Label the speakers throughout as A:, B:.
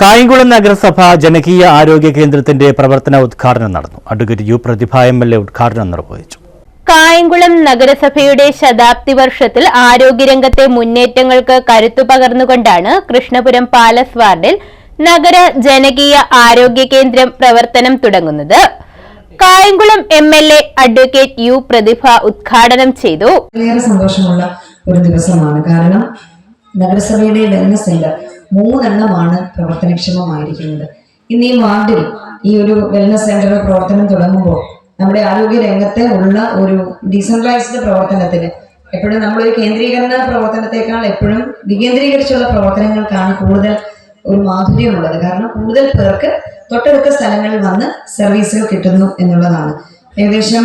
A: കായംകുളം നഗരസഭ ജനകീയ ആരോഗ്യ കേന്ദ്രത്തിന്റെ പ്രവർത്തന ഉദ്ഘാടനം നടന്നു. Advocate U Prathibha M L A ഉദ്ഘാടനം നിർവഹിച്ചു.
B: കായംകുളം നഗരസഭയുടെ ശതാബ്ദി വർഷത്തിൽ ആരോഗ്യരംഗത്തെ മുന്നേറ്റങ്ങൾക്ക് കരുത്തു പകർന്നുകൊണ്ടാണ് കൃഷ്ണപുരം പാലസ് വാർഡിൽ നഗര ജനകീയ ആരോഗ്യ കേന്ദ്രം പ്രവർത്തനം തുടങ്ങുന്നത്. Kayamkulam M L A advocate U Prathibha ഉദ്ഘാടനം ചെയ്തു.
C: സന്തോഷമുള്ള ഒരു ദിവസമാണ്. കാരണം നഗരസഭയുടെ വെൽനസ് സെന്റർ മൂന്നെണ്ണമാണ് പ്രവർത്തനക്ഷമമായിരിക്കുന്നത്. ഇന്ന് ഈ വാർഡിൽ ഈ ഒരു വെൽനസ് സെന്റർ പ്രവർത്തനം തുടങ്ങുമ്പോൾ നമ്മുടെ ആരോഗ്യ രംഗത്തെ ഉള്ള ഒരു ഡീസെൻട്രലൈസ്ഡ് പ്രവർത്തനത്തിന് എപ്പോഴും നമ്മളൊരു കേന്ദ്രീകരണ പ്രവർത്തനത്തെക്കാൾ എപ്പോഴും വികേന്ദ്രീകരിച്ചുള്ള പ്രവർത്തനങ്ങൾക്കാണ് കൂടുതൽ ഒരു മാധുര്യമുള്ളത് കാരണം കൂടുതൽ പേർക്ക് തൊട്ടടുത്ത സ്ഥലങ്ങളിൽ വന്ന് സർവീസുകൾ കിട്ടുന്നു എന്നുള്ളതാണ്. ഏകദേശം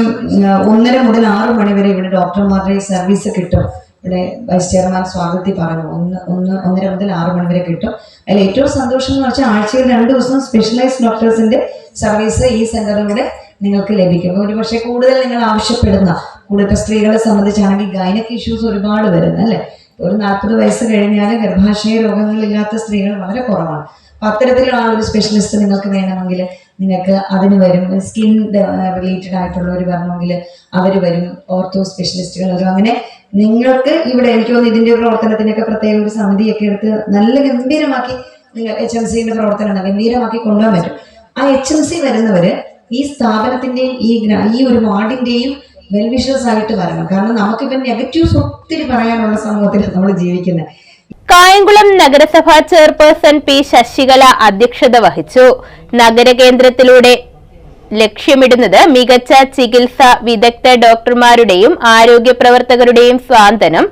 C: ഒന്നര മുതൽ ആറ് മണി വരെ ഇവിടെ ഡോക്ടർമാരുടെ സർവീസ് കിട്ടും. ഇവിടെ വൈസ് ചെയർമാൻ സ്വാഗതി പറഞ്ഞു. ഒന്ന് ഒന്ന് ഒന്നര മുതൽ ആറ് മണി വരെ കിട്ടും. അതിൽ ഏറ്റവും സന്തോഷം എന്ന് വെച്ചാൽ ആഴ്ചയിൽ രണ്ട് ദിവസം സ്പെഷ്യലൈസ്ഡ് ഡോക്ടേഴ്സിന്റെ സർവീസ് ഈ സെന്ററിലൂടെ നിങ്ങൾക്ക് ലഭിക്കും. ഒരു പക്ഷേ കൂടുതൽ നിങ്ങൾ ആവശ്യപ്പെടുന്ന കൂടുതൽ സ്ത്രീകളെ സംബന്ധിച്ചാണെങ്കിൽ ഗൈനക് ഇഷ്യൂസ് ഒരുപാട് വരുന്നു അല്ലേ? ഒരു നാൽപ്പത് വയസ്സ് കഴിഞ്ഞാൽ ഗർഭാശയ രോഗങ്ങളില്ലാത്ത സ്ത്രീകൾ വളരെ കുറവാണ്. അപ്പൊ അത്തരത്തിലുള്ള ഒരു സ്പെഷ്യലിസ്റ്റ് നിങ്ങൾക്ക് വേണമെങ്കിൽ നിങ്ങൾക്ക് അതിന് വരും. സ്കിൻ റിലേറ്റഡ് ആയിട്ടുള്ളവർ വരണമെങ്കിൽ അവർ വരും. ഓർത്തോ സ്പെഷ്യലിസ്റ്റുകൾ വരും. അങ്ങനെ നിങ്ങൾക്ക് ഇവിടെ എനിക്ക് തോന്നുന്നു ഇതിന്റെ പ്രവർത്തനത്തിനൊക്കെ പ്രത്യേക ഒരു സമിതിയൊക്കെ എടുത്ത് നല്ല ഗംഭീരമാക്കി നിങ്ങൾ എച്ച് എം സിന്റെ പ്രവർത്തനം ഗംഭീരമാക്കി കൊണ്ടുപോകാൻ പറ്റും. ആ എച്ച് എം സി വരുന്നവര് ഈ സ്ഥാപനത്തിന്റെയും ഈ ഈ ഒരു വാർഡിന്റെയും വെൽവിഷസ് ആയിട്ട് വരണം. കാരണം നമുക്കിപ്പം നെഗറ്റീവ്സ് ഒത്തിരി പറയാനുള്ള സമൂഹത്തിൽ നമ്മൾ ജീവിക്കുന്നത്
B: കായംകുളം നഗരസഭാ ചെയർപേഴ്സൺ പി ശശികല അധ്യക്ഷത വഹിച്ചു. നഗരകേന്ദ്രത്തിലൂടെ ലക്ഷ്യമിടുന്നത് മികച്ച ചികിത്സ വിദഗ്ധ ഡോക്ടർമാരുടെയും ആരോഗ്യ പ്രവർത്തകരുടെയും സ്വാന്തനം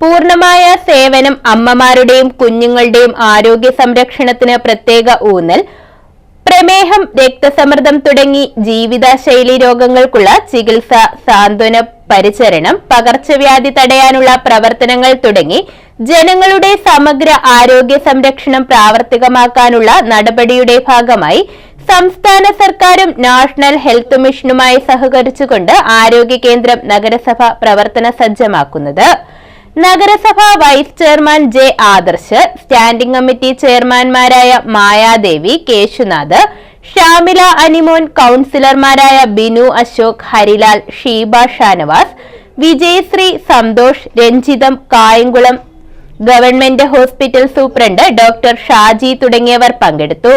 B: പൂർണമായ സേവനം അമ്മമാരുടെയും കുഞ്ഞുങ്ങളുടെയും ആരോഗ്യ സംരക്ഷണത്തിന് പ്രത്യേക ഊന്നൽ പ്രമേഹം രക്തസമ്മർദ്ദം തുടങ്ങി ജീവിതശൈലി രോഗങ്ങൾക്കുള്ള ചികിത്സ സാന്ത്വന പരിചരണം പകർച്ചവ്യാധി തടയാനുള്ള പ്രവർത്തനങ്ങൾ തുടങ്ങി ജനങ്ങളുടെ സമഗ്ര ആരോഗ്യ സംരക്ഷണം പ്രാവർത്തികമാക്കാനുള്ള നടപടിയുടെ ഭാഗമായി സംസ്ഥാന സർക്കാരും നാഷണൽ ഹെൽത്ത് മിഷനുമായി സഹകരിച്ചുകൊണ്ട് ആരോഗ്യ കേന്ദ്രം നഗരസഭ പ്രവർത്തന സജ്ജമാക്കുന്നത്. നഗരസഭ vice chairman J Adarsh standing committee ചെയർമാൻമാരായ Mayadevi Keshunath Shamila Animon കൌൺസിലർമാരായ Binu Ashok Harilal Sheeba Shanavas Vijayasree Santhosh Ranjitham Kayamkulam government hospital superintendent doctor Shaji തുടങ്ങിയവർ പങ്കെടുത്തു.